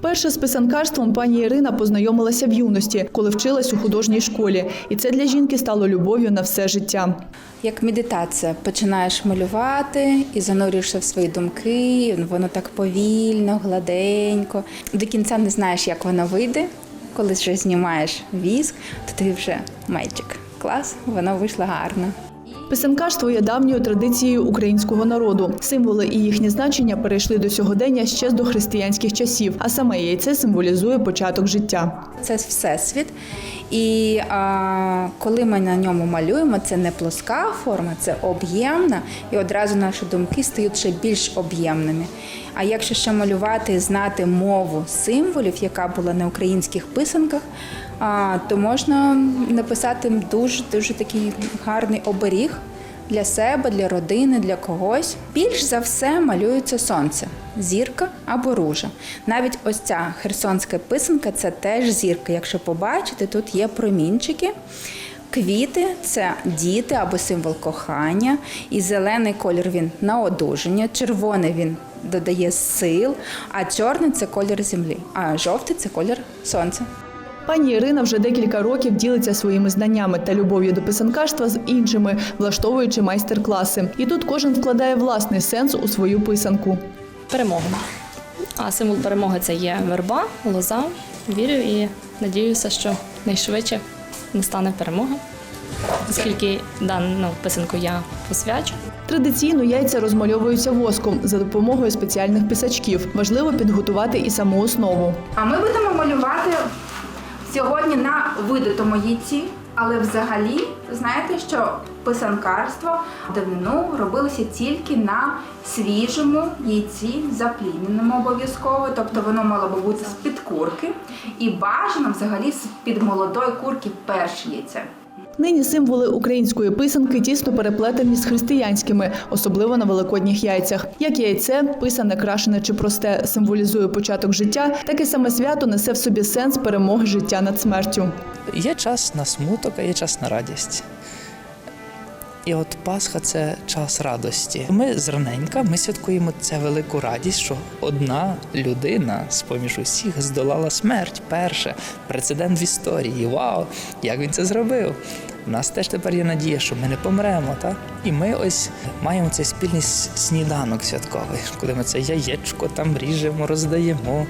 Вперше з писанкарством пані Ірина познайомилася в юності, коли вчилась у художній школі, і це для жінки стало любов'ю на все життя. Як медитація, починаєш малювати і занурюєшся в свої думки, воно так повільно, гладенько. До кінця не знаєш, як воно вийде. Коли вже знімаєш віск, то ти вже меджик. Клас, воно вийшло гарно. Писанкарство є давньою традицією українського народу. Символи і їхні значення перейшли до сьогодення ще з дохристиянських часів, а саме яйце символізує початок життя. Це всесвіт. І а, коли ми на ньому малюємо, це не плоска форма, це об'ємна, і одразу наші думки стають ще більш об'ємними. А якщо ще малювати знати мову символів, яка була на українських писанках, то можна написати дуже дуже такий гарний оберіг для себе, для родини, для когось. Більш за все малюється сонце, зірка або ружа. Навіть ось ця херсонська писанка це теж зірка. Якщо побачите, тут є промінчики. Квіти це діти або символ кохання, і зелений колір він на одужання, червоний він додає сил, а чорний це колір землі, а жовтий це колір сонця. Пані Ірина вже декілька років ділиться своїми знаннями та любов'ю до писанкарства з іншими, влаштовуючи майстер-класи. І тут кожен вкладає власний сенс у свою писанку. перемогу. А символ перемоги це є верба, лоза. Вірю і надіюся, що найшвидше настане перемога, оскільки дану писанку я посвячу. Традиційно яйця розмальовуються воском за допомогою спеціальних писачків. Важливо підготувати і саму основу. А ми будемо малювати сьогодні на видатому яйці, але взагалі знаєте, що писанкарство давнину робилося тільки на свіжому яйці, заплідненому обов'язково, тобто воно мало би бути з під курки, і бажано взагалі з під молодої курки перше яйце. Нині символи української писанки тісно переплетені з християнськими, особливо на великодніх яйцях. Як яйце, писане, крашене чи просте, символізує початок життя, так і саме свято несе в собі сенс перемоги життя над смертю. Є час на смуток, а є час на радість. І от Пасха це час радості. Ми зраненька ми святкуємо це велику радість, що одна людина з поміж усіх здолала смерть. Перше прецедент в історії. Вау! Як він це зробив? У нас теж тепер є надія, що ми не помремо, так? І ми ось маємо цей спільний сніданок святковий, коли ми це яєчко там ріжемо, роздаємо.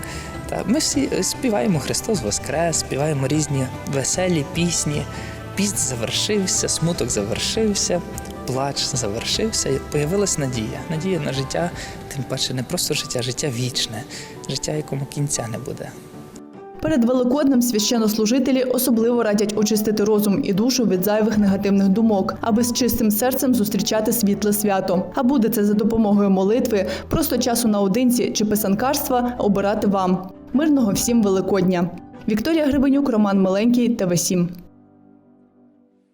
Та ми всі е, співаємо Христос Воскрес, співаємо різні веселі пісні. Піст завершився, смуток завершився, плач завершився, і появилась надія. Надія на життя, тим паче не просто життя, життя вічне, життя, якому кінця не буде. Перед Великоднем священнослужителі особливо радять очистити розум і душу від зайвих негативних думок, аби з чистим серцем зустрічати світле свято. А буде це за допомогою молитви, просто часу наодинці чи писанкарства обирати вам. Мирного всім Великодня. Вікторія Грибенюк, Роман Миленький, ТВ 7